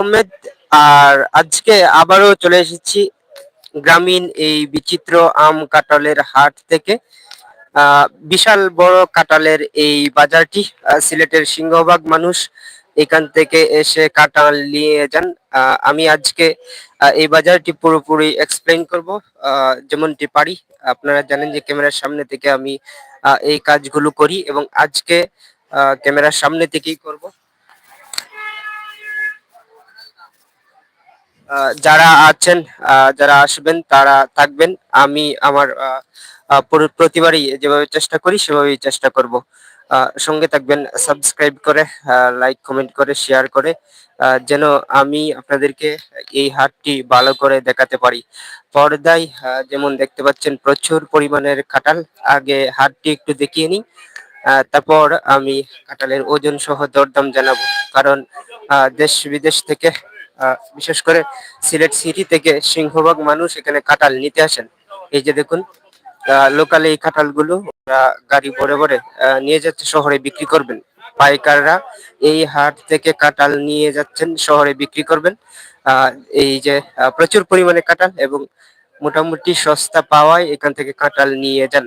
আহমেদ আর আজকে আবারও চলে এসেছি গ্রামীণ এই বিচিত্র আম কাঁঠালের হাট থেকে। বিশাল বড় কাঁঠালের এই বাজারটি সিলেটের সিংহভাগ মানুষ এখান থেকে এসে কাঁঠাল নিয়ে যান। আমি আজকে এই বাজারটি পুরোপুরি এক্সপ্লেন করব যেমনটি পারি। আপনারা জানেন যে ক্যামেরার সামনে থেকে আমি এই কাজগুলো করি এবং আজকে ক্যামেরার সামনে থেকেই করব। যারা আছেন যারা আসবেন, তারা থাকবেন। আমি আমার প্রতিবারই যেভাবে চেষ্টা করি, সেভাবেই চেষ্টা করব। সঙ্গে থাকবেন সাবস্ক্রাইব করে লাইক কমেন্ট করে শেয়ার করে যেন আমি আপনাদেরকে এই হাটটি ভালো করে দেখাতে পারি। পর্দায় যেমন দেখতে পাচ্ছেন, প্রচুর পরিমাণের কাঁঠাল। আগে হাটটি একটু দেখিয়ে নিই। তারপর আমি কাঁঠালের ওজন সহ দরদাম জানাব। কারণ দেশ বিদেশ থেকে বিশেষ করে সিলেট সিটি থেকে সিংহভাগ মানুষ এখানে কাঁঠাল নিতে আসেন। এই যে দেখুন লোকাল এই কাঁঠালগুলো গাড়ি ভরে ভরে নিয়ে যাচ্ছে, শহরে বিক্রি করবেন। পাইকাররা এই হাট থেকে কাঁঠাল নিয়ে যাচ্ছেন, শহরে বিক্রি করবেন। এই যে প্রচুর পরিমাণে কাঁঠাল এবং মোটামুটি সস্তা পাওয়ায় এখান থেকে কাঁঠাল নিয়ে যান।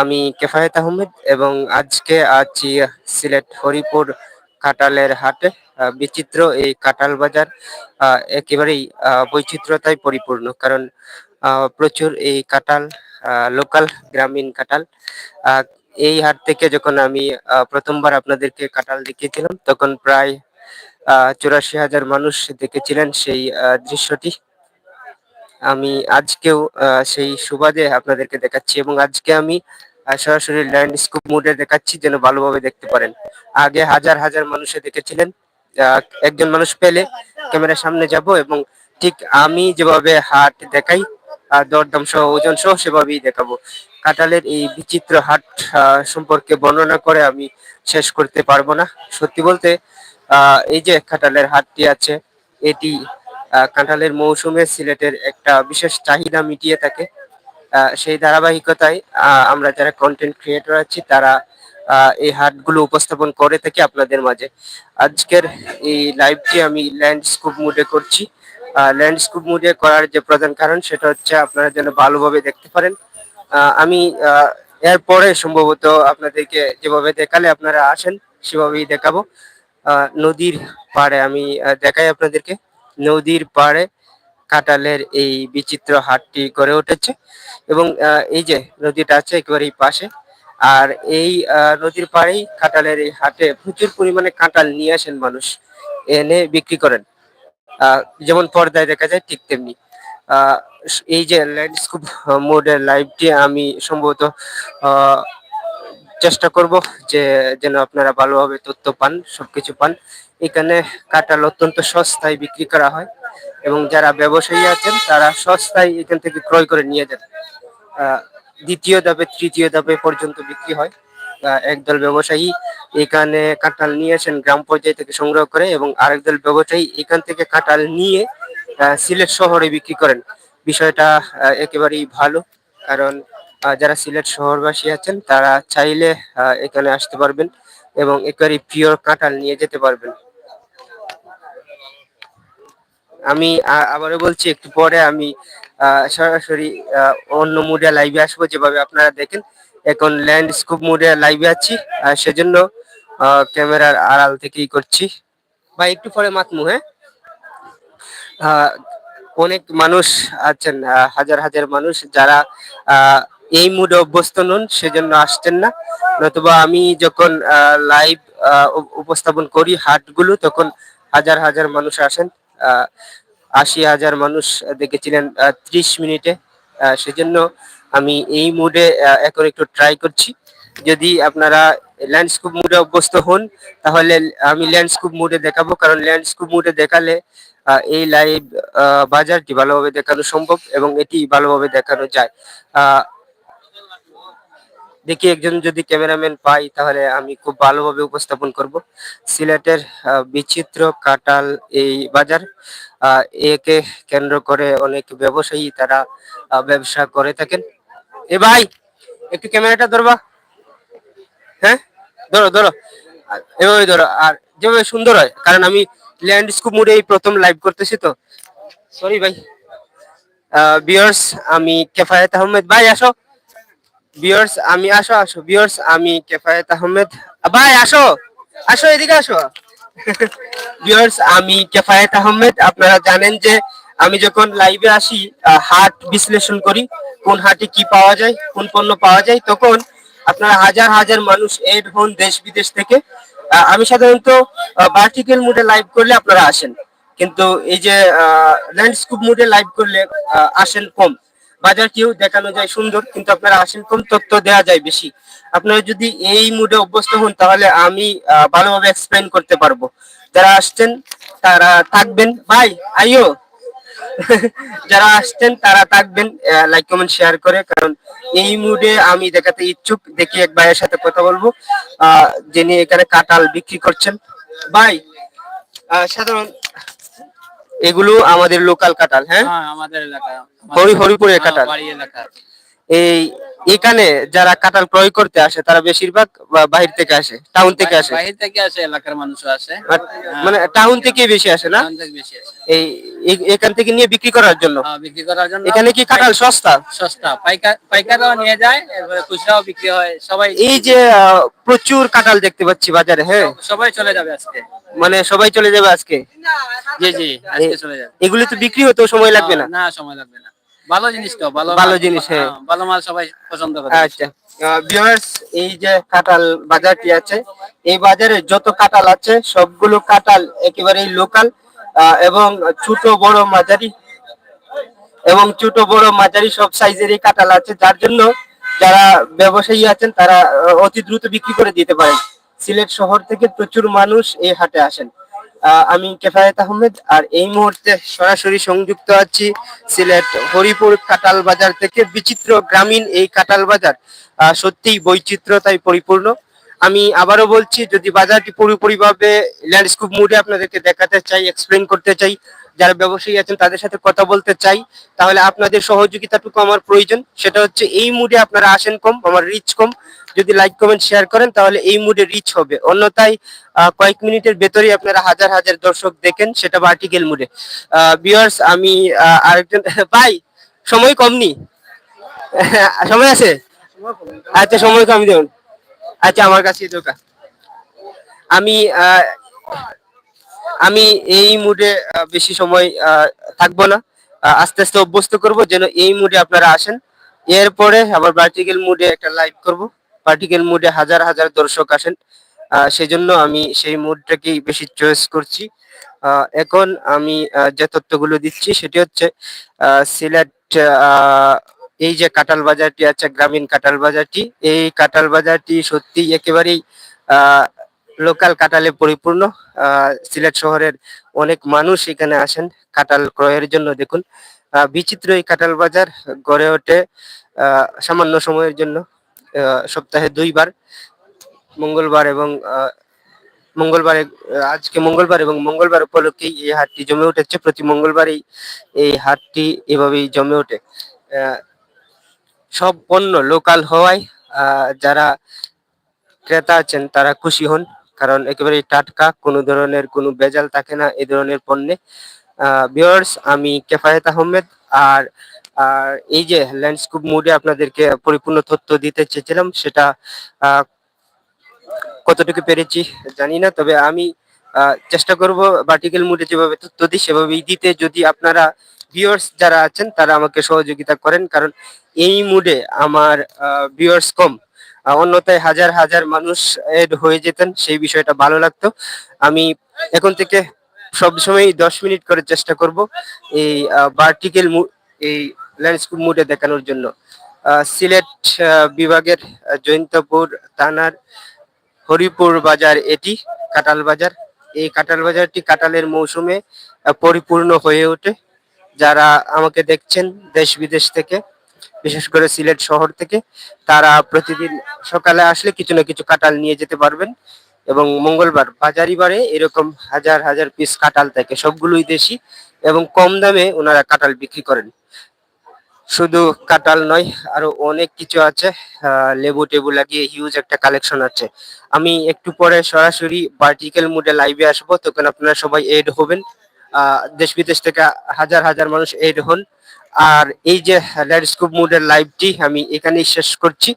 আমি কেফায়েত আহমেদ এবং আজকে আছি সিলেট হরিপুর কাঁঠালের হাটে। বিচিত্র এই কাঁঠাল বাজার আহ, একেবারেই বৈচিত্র্যতায় পরিপূর্ণ। কারণ প্রচুর এই কাঁঠাল লোকাল গ্রামীণ আহ, এই হাট থেকে যখন আমি প্রথমবার আপনাদেরকে কাঁঠাল দেখিয়েছিলাম তখন প্রায় চুরাশি হাজার মানুষ দেখেছিলেন সেই দৃশ্যটি। আমি আজকেও সেই সুবাদে আপনাদেরকে দেখাচ্ছি এবং আজকে আমি সরাসরি ল্যান্ডস্কেপ মোডে দেখাচ্ছি যেন ভালোভাবে দেখতে পারেন। আগে হাজার হাজার মানুষে দেখেছিলেন একজন মানুষ পেলে ক্যামেরার সামনে যাব এবং ঠিক আমি যেভাবে হাট দেখাই আহ, দরদাম সহ ওজন সহ সেভাবেই দেখাবো। কাঁঠালের এই বিচিত্র হাট সম্পর্কে বর্ণনা করে আমি শেষ করতে পারব না। সত্যি বলতে এই যে কাঁঠালের হাটটি আছে এটি কাঁঠালের মৌসুমে সিলেটের একটা বিশেষ চাহিদা মিটিয়ে থাকে। সেই ধারাবাহিকতায় আমরা যারা কন্টেন্ট ক্রিয়েটর আছি তারা এই হাটগুলো উপস্থাপন করে থাকি আপনাদের মাঝে। আজকের এই লাইভটি আমি ল্যান্ডস্কেপ মুডে করছি। ল্যান্ডস্কেপ মুডে করার যে প্রধান কারণ, সেটা হচ্ছে আপনারা যেন ভালোভাবে দেখতে পারেন। আমি এরপরে সম্ভবত আপনাদেরকে যেভাবে দেখালে আপনারা আসেন, সেভাবেই দেখাবো। নদীর পাড়ে আমি দেখাই আপনাদেরকে। নদীর পাড়ে কাঁঠালের এই বিচিত্র হাটটি গড়ে উঠেছে। এবং এই যে নদীটা আছে একেবারেই পাশে। আর এই নদীর পাড়েই কাঁটালের এই হাটে প্রচুর পরিমাণে কাঁটাল নিয়ে আসেন মানুষ, এনে বিক্রি করেন। যেমন পর্দায় দেখা যায় ঠিক তেমনি। এই যে ল্যান্ডস্কেপ মোডের লাইভটি আমি সম্ভবত চেষ্টা করব যে যেন আপনারা ভালোভাবে তথ্য পান, সবকিছু পান। এখানে কাঁঠাল অত্যন্ত সস্তায় বিক্রি করা হয় এবং যারা ব্যবসায়ী আছেন তারা সস্তায় এখান থেকে ক্রয় করে নিয়ে যান। দ্বিতীয় ধাপে, তৃতীয় ধাপে পর্যন্ত বিক্রি হয়। একদল ব্যবসায়ী এখানে কাঁঠাল নিয়ে আসেন গ্রাম পর্যায় থেকে সংগ্রহ করে এবং আরেকদল ব্যবসায়ী এখান থেকে কাঁঠাল নিয়ে সিলেট শহরে বিক্রি করেন। বিষয়টা একেবারেই ভালো, কারণ যারা সিলেট শহরবাসী আছেন তারা চাইলে এখানে আসতে পারবেন এবং একেবারে পিওর কাঁঠাল নিয়ে যেতে পারবেন। আমি আবারও বলছি, একটু পরে আমি সরাসরি অন্য মুডে লাইভে আসব, যেভাবে আপনারা দেখেন। এখন ল্যান্ডস্কেপ মুডে লাইভে আছি সেজন্য ক্যামেরার আড়াল থেকেই করছি। ভাই, একটু পরে মাতমু হ্যাঁ? অনেক মানুষ আছেন হাজার হাজার মানুষ যারা এই মুডে অভ্যস্ত নন, সেজন্য আসছেন না। নতুবা আমি যখন লাইভ উপস্থাপন করি হাটগুলো, তখন হাজার হাজার মানুষ আসেন। আশি হাজার মানুষ দেখেছিলেন ত্রিশ মিনিটে। সেজন্য আমি এই মুডে এখন একটু ট্রাই করছি। যদি আপনারা ল্যান্ডস্কেপ মুডে অভ্যস্ত হন, তাহলে আমি ল্যান্ডস্কেপ মুডে দেখাবো। কারণ ল্যান্ডস্কেপ মুডে দেখালে এই লাইভ বাজারটি ভালোভাবে দেখানো সম্ভব এবং এটি ভালোভাবে দেখানো যায়। দেখি একজন যদি ক্যামেরাম্যান পাই, তাহলে আমি খুব ভালোভাবে উপস্থাপন করব। সিলেটের বিচিত্র কাটাল এই বাজার একে কেন্দ্র করে অনেক ব্যবসায়ী তারা ব্যবসা করে থাকেন। এ ভাই, একটু ক্যামেরাটা ধরবা। হ্যাঁ? ধরো ধরো। এভাবে ধরো, আর যেভাবে সুন্দর হয়। কারণ আমি ল্যান্ডস্কেপ মোডে এই প্রথম লাইভ করতেছি তো। সরি ভাই। বিয়ার্স আমি কেফায়েত আহমেদ। ভাই, আসো। বিয়ার্স আমি আসো আসো। বিয়ার্স আমি কেফায়েত আহমেদ। ভাই, আসো। আসো, এদিকে আসো। বিয়ার্স আমি কেফায়েত আহমেদ। আপনারা জানেন যে আমি যখন লাইভে আসি হাট বিশ্লেষণ করি, কোন হাটে কি পাওয়া যায়, কোন পণ্য পাওয়া যায়, তখন আপনারা হাজার হাজার মানুষ এড হন দেশ বিদেশ থেকে। আমি সাধারণত ভার্টিক্যাল মুডে লাইভ করলে আপনারা আসেন। কিন্তু এই যে ল্যান্ডস্কেপ মুডে লাইভ করলে আসেন কম। বাজারটিও দেখানো যায় সুন্দর, কিন্তু আপনারা আসেন কম তথ্য দেওয়া যায় বেশি। আপনারা যদি এই মুডে অভ্যস্ত হন, তাহলে আমি ভালোভাবে এক্সপ্লেন করতে পারব। যারা আসছেন, তারা থাকবেন। ভাই আইও যারা আসছেন, তারা থাকবেন লাইক কমেন্ট শেয়ার করে। কারণ এই মুডে আমি দেখাতে ইচ্ছুক। দেখি এক ভাইয়ের সাথে কথা বলব যিনি এখানে কাঁঠাল বিক্রি করছেন। ভাই সাধারণ এগুলো আমাদের লোকাল কাটাল হ্যাঁ? হ্যাঁ আমাদের এলাকা। হরি হরিপুরের কাঁঠাল এলাকা। এই এখানে যারা কাঁঠাল ক্রয় করতে আসে তারা বেশিরভাগ বাহির থেকে আসে টাউন থেকে আসে। বাহির থেকে আসে এলাকার মানুষ আসে। মানে টাউন থেকে বেশি আসে না? এই এখান থেকে নিয়ে বিক্রি করার জন্য? হ্যাঁ, বিক্রি করার জন্য। এখানে কি কাঁঠাল সস্তা? সস্তা। পাইকার পাইকাররাও নিয়ে যায় এরপরে খুচরাও বিক্রি হয়। সবাই এই যে প্রচুর কাঁঠাল দেখতে পাচ্ছি বাজারে হ্যাঁ? সবাই চলে যাবে আজকে। মানে সবাই চলে যাবে আজকে? জি জি আজকে চলে যাবে। এগুলি তো বিক্রি হতেও সময় লাগবে না না সময় লাগবে না। ভালো জিনিস তো ভালো ভালো জিনিস, হ্যাঁ। ভালো মাল সবাই পছন্দ করে। আচ্ছা। ভিউয়ার্স এই যে কাঁঠাল বাজারটি আছে এই বাজারে যত কাঁঠাল আছে সবগুলো কাঁঠাল একেবারেই লোকাল এবং ছোট বড় মাঝারি এবং ছোট বড় মাঝারি সব সাইজেরই কাঁঠাল আছে যার জন্য যারা ব্যবসায়ী আছেন তারা অতি দ্রুত বিক্রি করে দিতে পারেন। সিলেট শহর থেকে প্রচুর মানুষ এই হাটে আসেন। আমি কেফায়েত আহমেদ, আর এই মুহূর্তে সরাসরি সংযুক্ত আছি সিলেট হরিপুর কাটাল বাজার থেকে বিচিত্র গ্রামীণ এই কাটাল বাজার। সত্যিই বৈচিত্র্যতায় পরিপূর্ণ। আমি আবারও বলছি, যদি বাজারটি পুরোপুরিভাবে ল্যান্ডস্কেপ মুডে আপনাদেরকে দেখাতে চাই এক্সপ্লেন করতে চাই যারা ব্যবসায়ী আছেন, তাদের সাথে কথা বলতে চাই। তাহলে আপনাদের সহযোগিতাটুকু আমার প্রয়োজন। সেটা হচ্ছে, এই মুডে আপনারা আসেন কম, আমার রিচ কম। যদি লাইক কমেন্ট শেয়ার করেন, তাহলে এই মুডে রিচ হবে। অন্যথায় কয়েক মিনিটের ভেতরেই আপনারা হাজার হাজার দর্শক দেখেন, সেটা ভার্টিক্যাল মুডে ভিউয়ার্স আমি আরেকজন, ভাই, সময় কম নি? সময় আছে? আচ্ছা সময় কম দেবেন আচ্ছা আমার কাছে দোকা আমি আমি এই মুডে বেশি সময় থাকব না। আস্তে আস্তে অভ্যস্ত করব যেন এই মুডে আপনারা আসেন। এরপরে আবার ভার্টিক্যাল মুডে একটা লাইভ করব। ভার্টিক্যাল মুডে হাজার হাজার দর্শক আসেন। আহ, সেজন্য আমি সেই মুডটাকেই বেশি চয়েস করছি। এখন আমি যে তথ্যগুলো দিচ্ছি সেটি হচ্ছে সিলেট এই যে কাঁঠাল বাজারটি আছে গ্রামীণ কাঁঠাল বাজারটি। এই কাঁঠাল বাজারটি সত্যি একেবারেই লোকাল কাঁঠালে পরিপূর্ণ। সিলেট শহরের অনেক মানুষ এখানে আসেন কাঁঠাল ক্রয়ের জন্য। দেখুন বিচিত্র এই কাঁঠাল বাজার গড়ে ওঠে সামান্য সময়ের জন্য সপ্তাহে দুইবার। মঙ্গলবার এবং মঙ্গলবারে আজকে মঙ্গলবার এবং মঙ্গলবার উপলক্ষেই এই হাটটি জমে উঠেছে। প্রতি মঙ্গলবারই এই হাটটি এভাবেই জমে ওঠে। সব পণ্য লোকাল হওয়ায় যারা ক্রেতা আছেন, তারা খুশি হন। কারণ একেবারে টাটকা, কোনো ধরনের কোনো ভেজাল থাকে না এই ধরনের পণ্যে। ভিউয়ার্স আমি কেফায়েত আহমেদ আর আর এই যে ল্যান্ডস্কেপ মুডে আপনাদেরকে পরিপূর্ণ তথ্য দিতে চেয়েছিলাম, সেটা কতটুকু পেরেছি জানি না, তবে আমি চেষ্টা করব ভার্টিক্যাল মুডে যেভাবে তথ্য দিই, সেভাবেই দিতে। যদি আপনারা ভিউয়ার্স যারা আছেন, তারা আমাকে সহযোগিতা করেন, কারণ এই মুডে আমার ভিউয়ার্স কম। অন্যথায় হাজার হাজার মানুষ এড হয়ে যেতেন সেই বিষয়টা ভালো লাগতো। আমি এখন থেকে সবসময় দশ মিনিট করে চেষ্টা করব এই ভার্টিক্যাল এই ল্যান্ডস্কেপ মুডে দেখানোর জন্য। সিলেট বিভাগের আহ, জৈন্তপুর থানার হরিপুর বাজার এটি কাটাল বাজার। এই কাঁঠাল বাজারটি কাঁঠালের মৌসুমে পরিপূর্ণ হয়ে ওঠে। যারা আমাকে দেখছেন দেশ বিদেশ থেকে বিশেষ করে সিলেট শহর থেকে, তারা প্রতিদিন সকালে আসলে কিছু না কিছু কাঁঠাল নিয়ে যেতে পারবেন। এবং মঙ্গলবার বাজারি বারে এরকম হাজার হাজার পিস কাঁঠাল থাকে, সবগুলোই দেশি এবং কম দামে ওনারা কাঁঠাল বিক্রি করেন। শুধু কাঁঠাল নয়, আরও অনেক কিছু আছে লেবু টেবু লাগিয়ে হিউজ একটা কালেকশন আছে। আমি একটু পরে সরাসরি ভার্টিক্যাল মুডে লাইভে আসব, তখন আপনারা সবাই এড হবেন। দেশ বিদেশ থেকে হাজার হাজার মানুষ এড হন। আর এই যে ল্যান্ডস্কোপ মুডের লাইভটি আমি এখানেই শেষ করছি।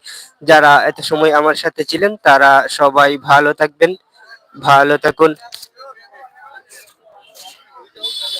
যারা এত সময় আমার সাথে ছিলেন, তারা সবাই ভালো থাকবেন, ভালো থাকুন।